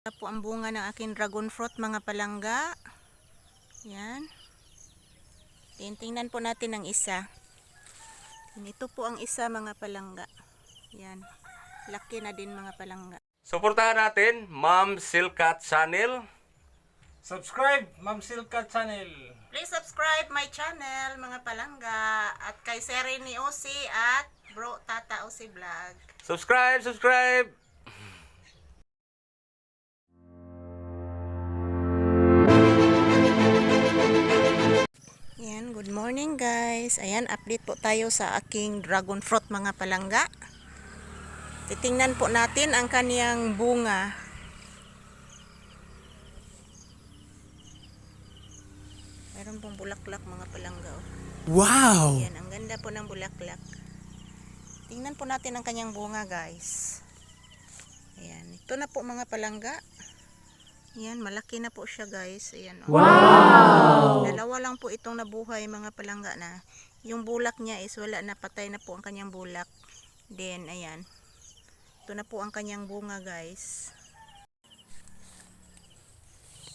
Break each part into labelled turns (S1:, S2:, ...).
S1: Ito po ang bunga ng aking dragon fruit, mga palangga. Yan. Tingnan po natin ang isa. Ito po ang isa, mga palangga. Yan. Laki na din, mga palangga.
S2: Suportahan natin, Ma'am Silkat Channel.
S3: Subscribe, Ma'am Silka Channel.
S1: Please subscribe my channel, mga palangga. At kay Serene Osi at Bro Tata Osi Vlog.
S2: Subscribe, subscribe!
S1: Morning guys. Ayan, update po tayo sa aking dragon fruit mga palangga. Titingnan po natin ang kaniyang bunga. Meron pong bulaklak mga palangga. Oh.
S3: Wow!
S1: Yan, ang ganda po ng bulaklak. Tingnan po natin ang kanyang bunga guys. Ayan, ito na po mga palangga. Yan, malaki na po siya guys. Ayan, oh.
S3: Wow!
S1: Dalawa lang po itong nabuhay mga palangga na. Yung bulak niya is wala na patay na po ang kanyang bulak. Then ayan. Ito na po ang kanyang bunga guys.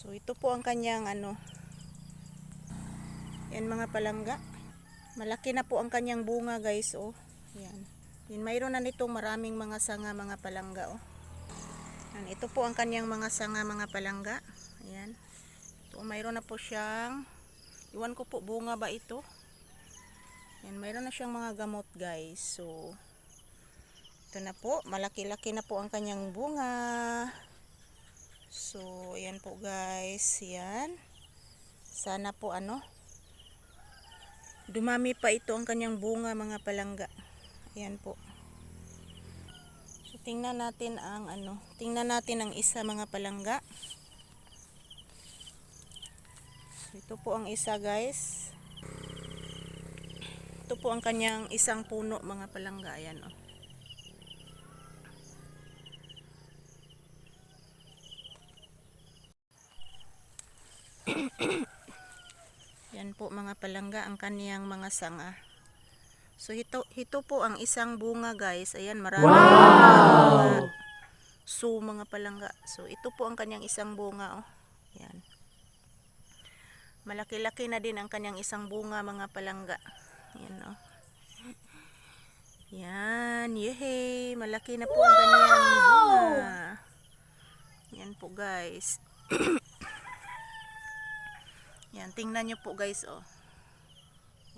S1: So ito po ang kanyang ano. Yan mga palangga. Malaki na po ang kanyang bunga guys oh. Yan. Yan mayroon na nitong maraming mga sanga mga palangga oh. Yan, ito po ang kanyang mga sanga mga palangga. Ayan. So, mayroon na po siyang, iwan ko po bunga ba ito? Yan, mayroon na siyang mga gamot guys. So, ito na po, malaki-laki na po ang kanyang bunga. So, ayan po guys, yan. Sana po ano, dumami pa ito ang kanyang bunga mga palangga. Ayan po. Tingnan natin ang ano, tingnan natin ang isa mga palangga. Ito po ang isa guys. Ito po ang kanyang isang puno mga palangga. Ayan oh. Yan po mga palangga ang kaniyang mga sanga. So ito, ito po ang isang bunga guys. Ayan marami. Wow! So mga palangga. So ito po ang kanyang isang bunga oh. Yan. Malaki-laki na din ang kanyang isang bunga mga palangga. Yan oh. Yan, yehey, malaki na po ang kanyang bunga. Yan po guys. Yan, tingnan nyo po guys oh.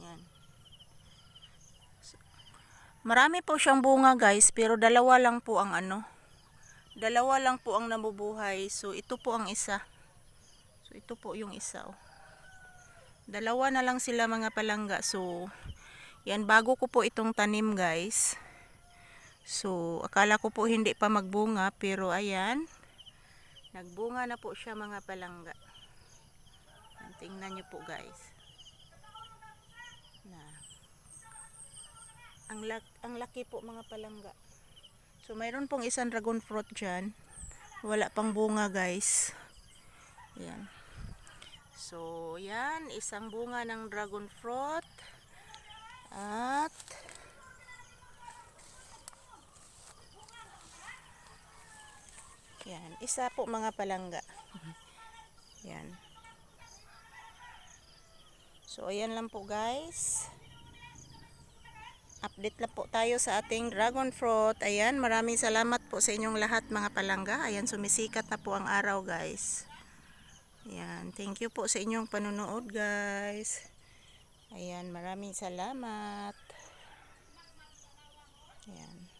S1: Yan. Marami po siyang bunga guys, pero dalawa lang po ang ano. Dalawa lang po ang nabubuhay. So ito po ang isa. So ito po yung isa oh. Dalawa na lang sila mga palangga. So yan bago ko po itong tanim guys. So akala ko po hindi pa magbunga pero ayan. Nagbunga na po siya mga palangga. Tingnan nyo po guys. Na. Ang, lak ang laki po mga palangga. So mayroon pong isang dragon fruit dyan. Wala pang bunga guys. Yan. So, yan. Isang bunga ng dragon fruit. At, yan. Isa po mga palangga. Yan. So, ayan lang po guys. Update lang po tayo sa ating dragon fruit. Ayan, maraming salamat po sa inyong lahat mga palangga. Ayan, sumisikat na po ang araw guys. Ayan, thank you po sa inyong panonood guys. Ayan, maraming salamat. Ayan.